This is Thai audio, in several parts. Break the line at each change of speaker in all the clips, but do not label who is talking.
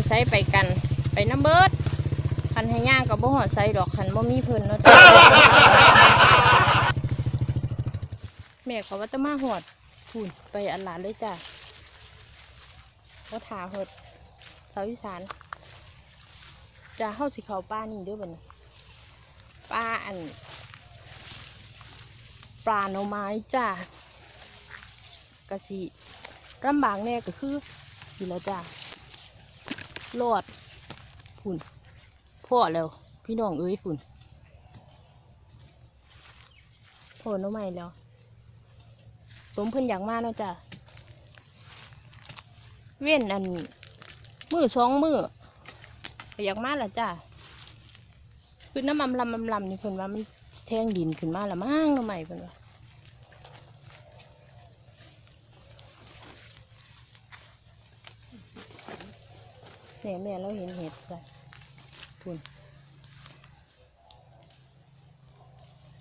ไปไซไปกัน ไปน้ำเบิดคันให้ย่างกับบ่หอดไซดอกคันบ่มีเพิ่นเนาะจ้ะแม่เขาว่าจะมาหอดพูนไปอันหลานเลยจ้ะว่าถาหดเสาอีสานจะเข้าสิเขาป้านี่เด้วยบ่นป้าอันปลาหน่อไม้จ้ะกะสิลำบากแน่ก็คืออยู่แล้วจ้ะ รอดพุ่นพ่อแล้ว พี่น้องเอ้ยพุ่นพ่อหน่อไม้แล้ว สมเพิ่นอยากมาเนาะจ้ะเว้นอันมือสองมืออยากมาละจ้ะคือน้ำมันลำมันลำนี่เพิ่นว่ามันแทงดินขึ้นมาละมั่งเนาะใหม่เพิ่นว่า แม่แม่เราเห็นเห็ดจ้ะพุ่น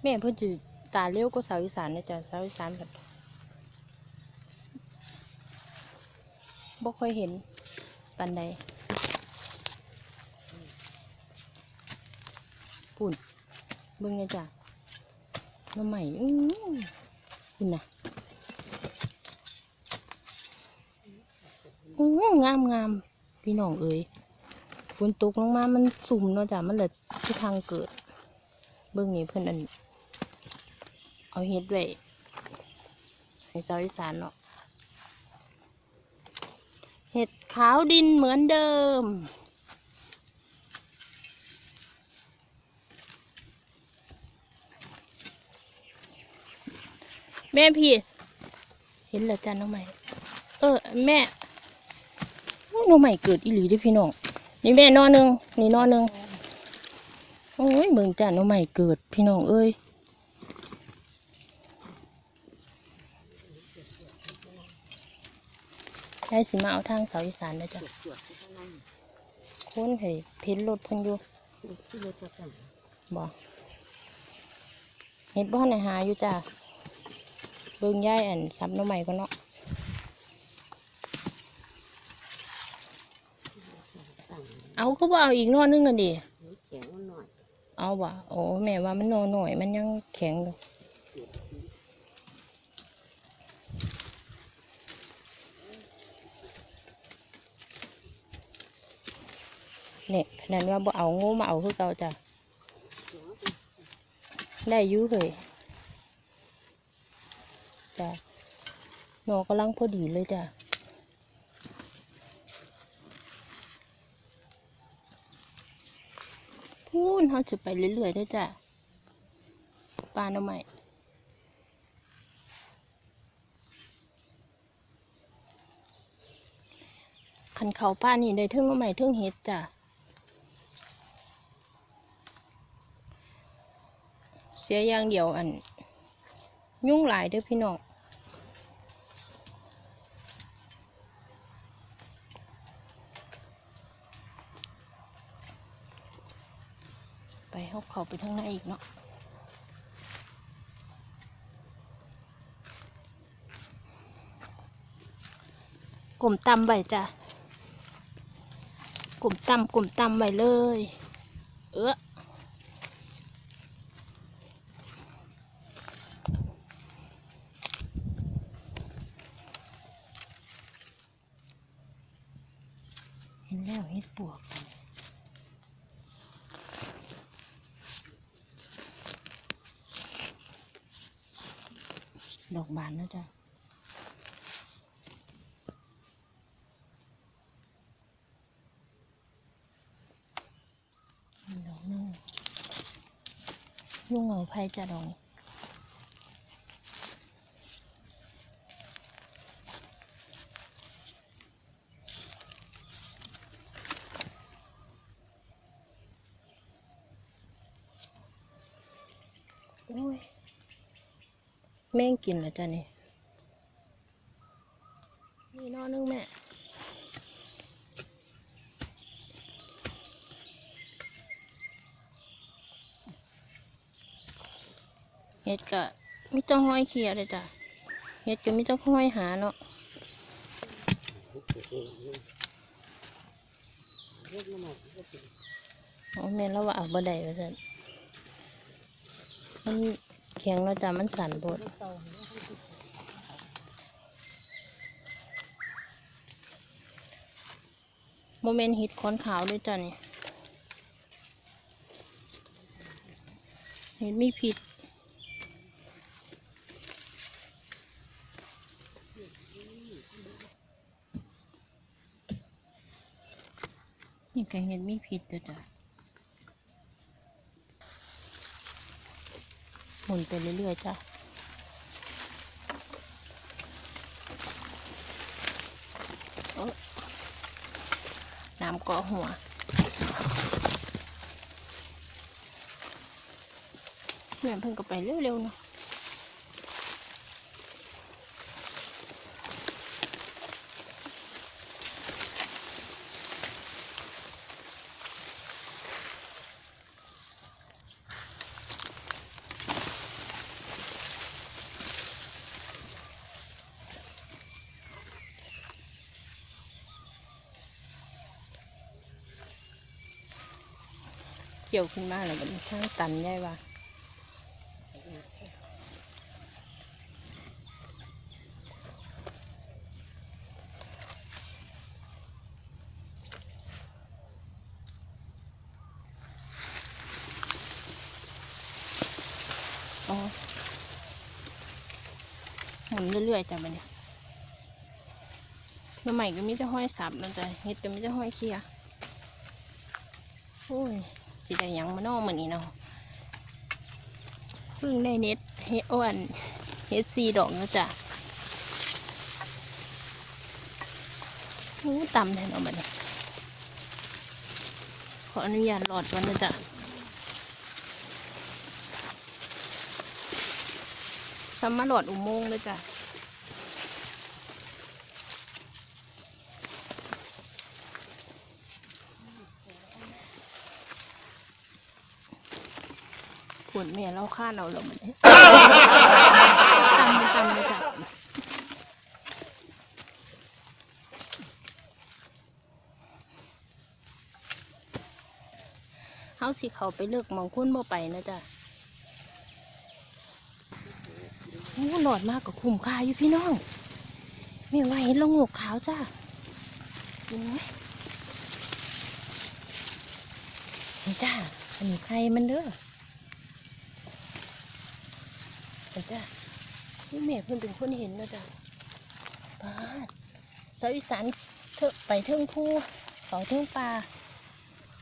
แม่เพิ่นจืตาเลี้ยวก็สาวอีสานนะจ้ะสาวอีสานแบบบ่ค่อยเห็นปันใดปุ่นเบิ่งนี่ยจ้ะน้ำใหม่อื้อคุณน่ะอู้งามงาม พี่น้องเอ้ยฝนตกลงมา มันสุ่มเนาะจ้ะ มันเลยที่ทางเกิด เบิ่งนี่เพิ่นอัน เอาเฮ็ดไว้ให้ชาวอีสานเนาะ เห็ดขาวดินเหมือนเดิม แม่พี่ เห็นแล้วจ้าน้องใหม่ เออ แม่ โน้องใหม่เกิดอีหลีด้วยพี่น้อง นี่แม่นอนหนึ่งนี่นอนหนึ่งโอ้ยเมืองจ้าน้องใหม่เกิดพี่น้องเอ้ยยายสิมาเอาทางเสาอีสานนะจ๊ะคุ้นเห็นเพ้นรถเพิ่นอยู่บ่เห็ดบ้านไหนหาอยู่จ้ะเบิ่งย่ายอันซับน้ำใหม่ก็เนาะ เอาก็บ่เอาอีกหนอนนึงกันดิ
แข็งมันหน่อย
เอาบ่โอ้แม่ว่ามันนอนหน่อย มันยังแข็งอยู่เนี่ยขนาดว่าบ่เอางูมาเอาคือเก่าจ้ะได้อยุ่เลยจ้ะหนอกำลังพอดีเลยจ้ะ พูนเขาจะไปเรื่อยๆได้อจ้ะปลาหน่อไม้ขันเขาป้านี่ได้เทึ่งหน่อไม้เทึ่งเห็ดจ้ะเสียอย่างเดียวอัน ยุ่งหลายเด้อพี่น้อง ไป เขาไปทางในอีกเนาะกลุ่มตำไว้จ้ะกลุ่มตำกลุ่มตำไว้เลย เออเห็นแล้วเห็ดปวก ดอก บานนะจ๊ะดอกหนึงยุ่งเอาไผ่จะดอก แม่งกินแล้วจ้ะนี่นี่นอนึงแม่เห็ดก็มิต้องห้อยเขียเลยจ้ะเห็ดก็มิต้องห้อยหาเนาะ
เอยก็เป็น
อ๋อแม่แล้วว่าเอาบ่ได้ว่าซั่นมัน แข็งแล้วจ้ะมันสั่นบดโมเมนต์ฮิตค้อนขาวด้วยจ้ะนี่เห็ดมีผิดนี่ก็เห็ดมีผิดด้วยจ้ะ หมุนไปเรื่อยๆจ้ะน้ำก่อหัวแม่เพิ่งก็ไปเร็วๆเนาะ เกี่ยวขึ้นมาแล้วมันช่างตันได้ว่ะอ๋อหมุนเรื่อยๆจ้ะบัดนี้น้ำใหม่ก็มีแต่ห้อยสับนะจ๊ะเฮ็ดก็มีแต่ห้อยเคียโอ้ย สิได้ยังมาเนอกมือนี้เนาะเพิ่งได้เน็ตเฮอ้วนเฮซีดอกนะจ๊ะโอ้ตำแทนเอาบัดนี้ขออนุญาตหลอดก่อนนะจ๊ะทำมาหลอดอุโมงค์เลยจ้ะ นแม่เราข้าเอาแล้วมันตำมันตำเลยจ้ะเฮาสิเขาไปเลือกมองคุ้นบ่ไปนะจ๊ะโอ้หลอดมากกับคุ้มค่าอยู่พี่น้องแม่ว่าเห็นลงงกขาวจ้ะโอ้ยจ้าอันนี้ใครมันเด้อเดี๋ยว จ้านี่แม่เพิ่นเป็นคนเห็นนะจ้ะป้าสาวอีสานเถอะไปเทิงผู้เขาเทิงปลา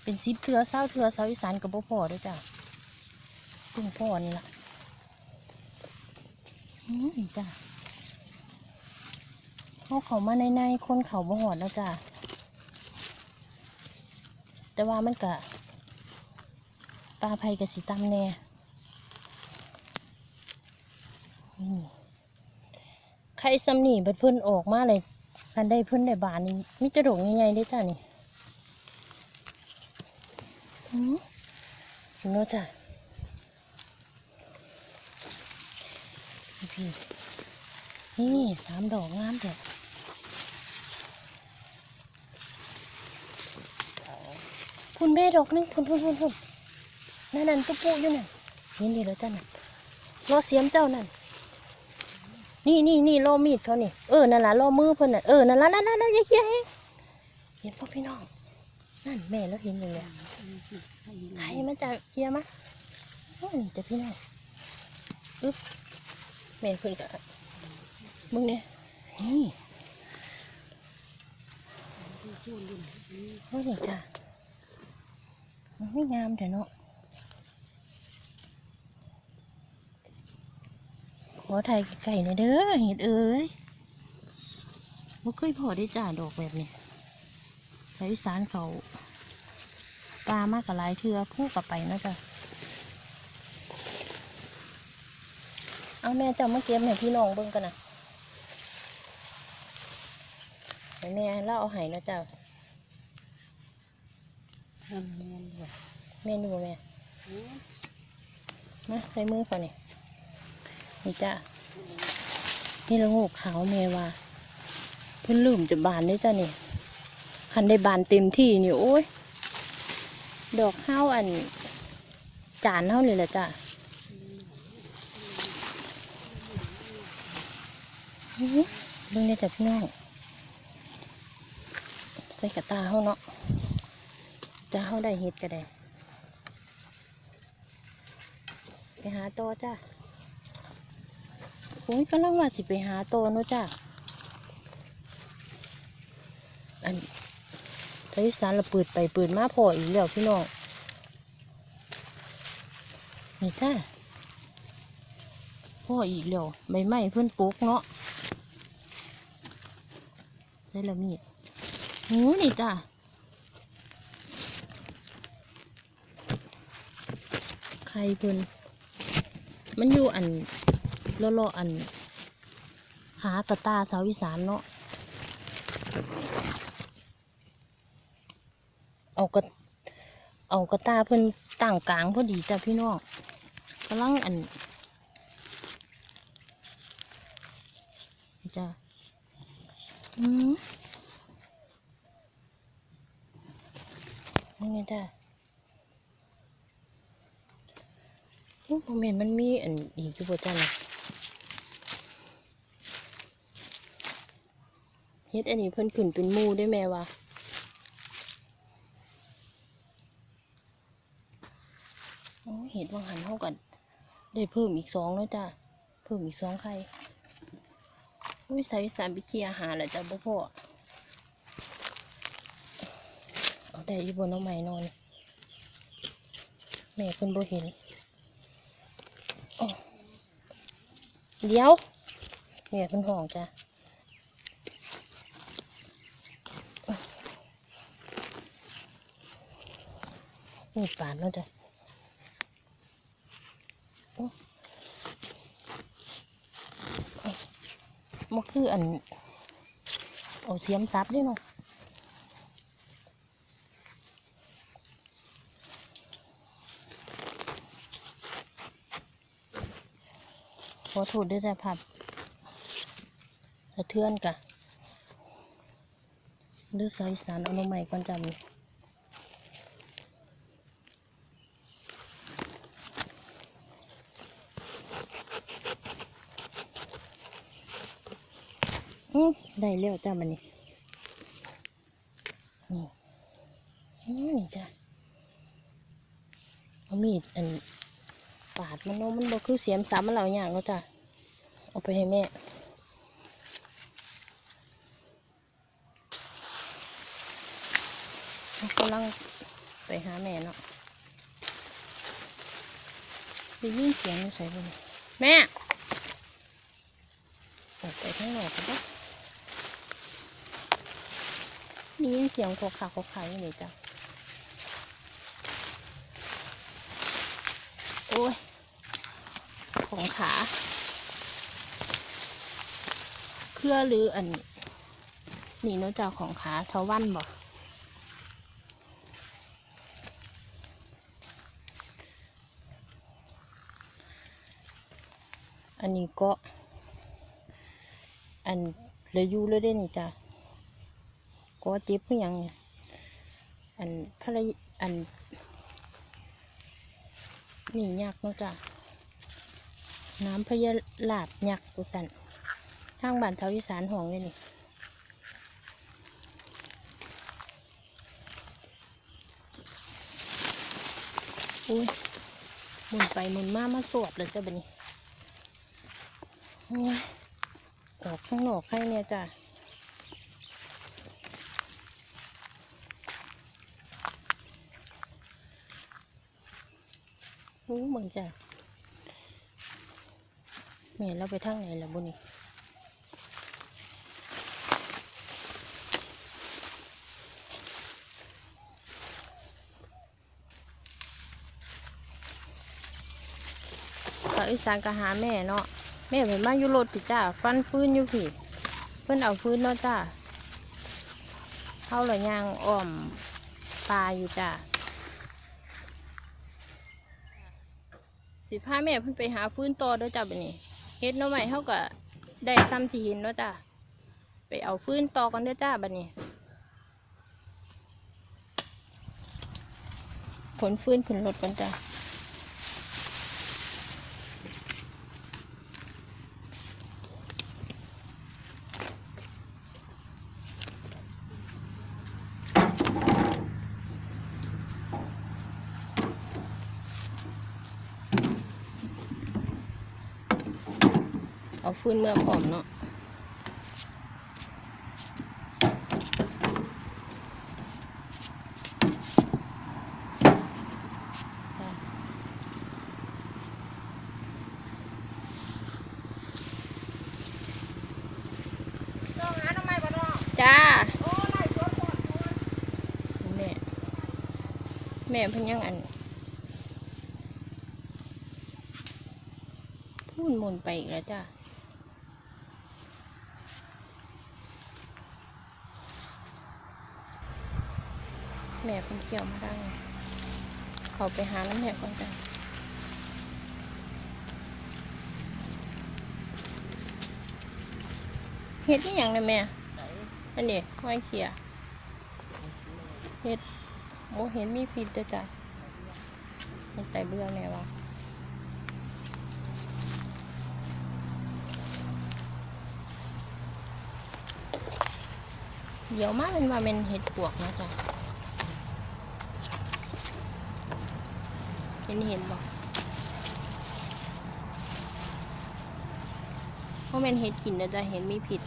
เป็นซิบเทือเศร้าเทือสาวอีสานกับบ่พอด้วยจ้ะเพิ่งพอนี่ล่ะนี่จ้ะเขาเขามาในในคนเขาบ่หอดแล้วจ้ะแต่ว่ามันกะปลาไผ่กับสีตำแน่ ใครซ้ำนี่บัดเพิ่นออกมาเลยคันได้เพิ่นได้บานนี่มีจะดกใหญ่ๆได้จ้ะนี่อืมเห็นจ้ะนี่พี่นี่สามดอกงามเด็ดคุณแม่ดอกนึงคุณคุณคุณคุณนั่นนั่นตุ๊ปูอยู่นั่นนี่นี่แล้วจ้ะนั่นรอเสียมเจ้านั่น นี่นี่นี่รอมีดเขานี่เออนั่นล่ะรอมือเพิ่นน่ะเออนั่นล่ะนั่นนั่นนั่นอย่าเคี้ยให้เห็นพ่อพี่น้องนั่นแม่แล้วเห็นอย่างเงี้ยใครมาจากเคลียร์มาโอ้ยแต่พี่น้องอึ๊บแม่เพิ่นกะมึงเนี่ยนี่โอ้ยนี่จ้ะมันไม่งามแต่เนาะ ขอถ่ายไก่หน่อยเด้อเห็ดเอ้ยบ่เคยพอได้จ้าดอกแบบนี้สายอีสานเขาปลามากกับหลายเทือพูกกับไปนะจ๊ะเอาแม่เจ้ามาเก็บให้พี่น้องเบิ่งกันนะให้แม่เล่าเอาให้นะจ๊ะ
ทำเนียนแบบ
แม่ดูแม่
นี้
มาใส่มือเขานี่ นี่จ้ะนี่ละงูขาวแม่ว่าเพิ่นลืมจะบานได้จ้ะนี่คันได้บานเต็มที่นี่โอ้ยดอกข้าวอัน จานเท่านี่แหละจ้ะอื้อหือเบิ่งได้จากพี่น้องใส่กระตาเฮาเนาะจะเฮาได้เห็ดก็ได้ไปหาต่อจ้ะ โอ้ยกำลังว่าสิไปหาต่อเนาะจ้ะอันไทยสารเราเปิดไปเปิดมาพออีกแล้วพี่น้องนี่จ้าพ่ออีกแล้วใบไม้เพื่อนปลูกเนาะใส่ละมีดหูนี่จ้าใครเพิ่นมันอยู่อัน เลาะๆอันหากระตาสาวอีสานเนาะเอากระเอากระตาเพิ่นต่างกลางพอดีจ้ะพี่น้องกำลังอันจ้ะอืมนี่ไงจ้ะโอ้ผมเห็นมันมีอันอีกอยู่บ่จ้ะนะ ฮ็ดอันนี้เพิ่นขึ้นเป็นมูได้แม่วะโอ้เห็ดว่างหันเท่ากัน ได้เพิ่มอีกสองแล้วจ้ะเพิ่มอีกสองไข่อุ้ยใส่สารไปเคลียอาหารแหละจ้ะบ่พ่อเอาได้อยู่บนน้องไม้นอน แม่เพิ่นบ่เห็นเดี๋ยวแม่เพิ่นห้องจ้ะ นี่ปานแล้วจ้ะมันคืออัน เอาเสียมซับด้วยเนาะอโทษด้วยจ้ะผับสะเทือนกะเลือดสายสานเอามาใหม่ก่อนจำ ได้แล้วจ้ามันนี่นี่นี่จ้ะเอามีดอันปาดมันเนาะมันบ่คือเสียมซ้ำมันเหล่าอย่างเนาจ้ะเอาไปให้แม่เรากำลังไปหาแม่เนาะได้ยินเสียงมันใส่บ่เนี่ยแม่ออกไปข้างนอกกันปะ ได้ยินเสียงขอขาขอขาอยู่เลยจ้ะโอ้ยของขา เครือหรืออันนี่นาะจ้าของขาเทาวันบอกอันนี้ก็ อันเลยอยู่เลยได้นี่จ้า ก็เจ็บเพื่อยังอันภรรยอันนี่ยากเนาะจ้าน้ำพะยาลาดยักษ์กุสันทางบ้านเทาอีสานห้องเลยนี่อุ้ยหมุนไปหมุนมามาสวดเลยจ้ะบันนี้โอ้ยออกข้างนอกให้เนี่ยจ้ะ รู้มึงจ้ะแม่เราไปทางไหนล่ะบุนี่ก็อีสานก็หาแม่เนาะแม่เพิ่นมาอยู่รถติจ้าฟันฟื้นอยู่พี่เพิ่นเอาฟื้นเนาะจ้าเข้าเลยยางอ้อมปลาอยู่จ้า สิพาแม่เพิ่นไปหาฟื้นต่อเด้อจ้าบัดนี้เฮ็ดน้อใหม่เขาก็ได้ซ้ำที่เห็นเนาะจ้าไปเอาฟื้นต่อกันเด้อจ้าบัดนี้ขนฟื้นขึ้นรถกันจ้า เอาฟืนเมื่อพร้อมเนาะจ้าแม่แม่เพิ่นยังอันพูนมนไปอีกแล้วจ้า แม่เพิ่นเกี่ยวมาได้ เขาไปหาน้ำแม่ก่อนจ้าเฮ็ดนี่อยังเลยแม่ อันนี้ห้อยเขียเฮ็ดโอ้เห็นมีผิดด้อจ้ะเห็นแต่เบื่อแม่ว่าเดี๋ยวมาเป็นว่าเป็นเห็ดปวกนะจ้ะ เห็นเห็นบอกเพราะมันเห็ดกินนะจะเห็นมีผิด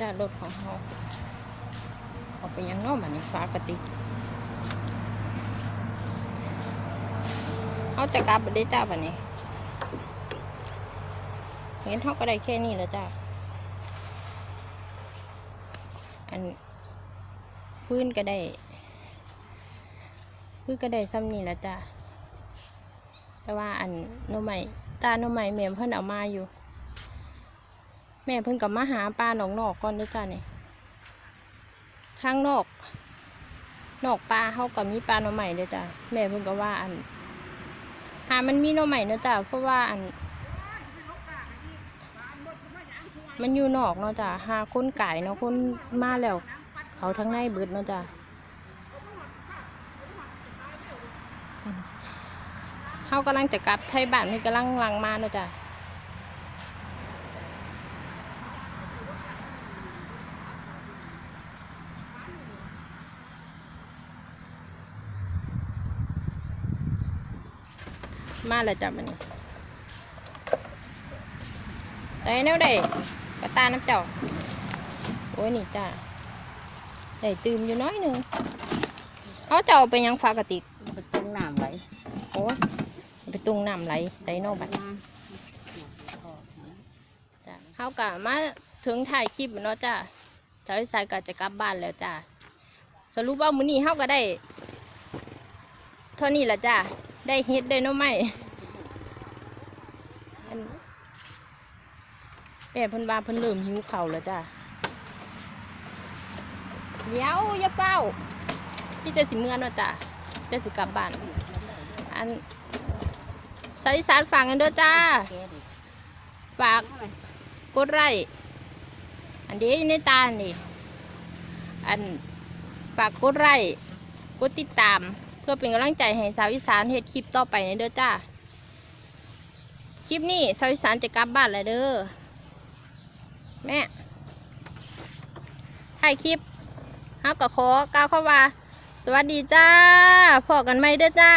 จ้ารถของเขาเอาไปยังนอกมันนี่ฟ้ากระติกเอา จะกลับไปได้จ้าบันนี้เห็นเขาก็ได้แค่นี้แล้วจ้าอันฟื้นก็ได้คือก็ได้ซ้ำนี่แหละจ้ะแต่ว่าอันน้องใหม่ตาหน้องใหม่แม่เพิ่นเอามาอยู่ แม่เพิ่นกับมาหาปลาหนองนอกก่อนเด้วยจ้ะนี่ยทางนอกนอกปลาเขากับมีปลาหน่อใหม่เลยจ้ะแม่เพิ่นก็ว่าอัน หามันมีหน่อใหม่เนอะจ้ะเพราะว่าอัน มันอยู่นอกเนาะจ้ะหาคนไก่เนาะคนมาแล้ว เขาทั้งในเบิดเนาะจ้ะเขากำลังจะกลับไทยบ้านนี่กำลังลังมาเนาะจ้ะ มาแล้วจ้ะมันนี้ได้แนวได้กระตาน้ำเจ้า โอ้ยนี่จ้าได้ตื่มอยู่น้อยหนึ่งเขาจะเอาไปยังฟ้ากระติก
ไปต้มน้ำไว้
โอ้ยไปตุงน้ำไหลไดโนบัด
มา
จ้ะเขากะมาถึงถ่ายคลิปเนาะจ้าสาวสายก็จะกลับบ้านแล้วจ้าสรุปว่ามื้อนี้เขาก็ได้เท่านี้แหละจ้า ได้เฮ็ดได้น้อไม่อันแม่เพิ่นว่าเพิ่นเริ่มหิวเข่าแล้วจ้าเดี๋ยวอย่าเฝ้าพี่จะสิเมื่อเนาะจ้าจะสิกลับบ้าน อันสายสานฝากกันด้อจ้า ฝากกดไลค์อันเดีในตานี่ อันฝากกดไลค์กดติดตาม เพื่อเป็นกำลังใจให้สาวอีสานเฮ็ดคลิปต่อไปในเด้อจ้า คลิปนี้สาวอีสานจะกลับบ้านแล้วเด้อ แม่ถ่ายคลิปเฮาก็ขอกล่าวเข้าว่า สวัสดีจ้าพอกันไหมเด้อจ้า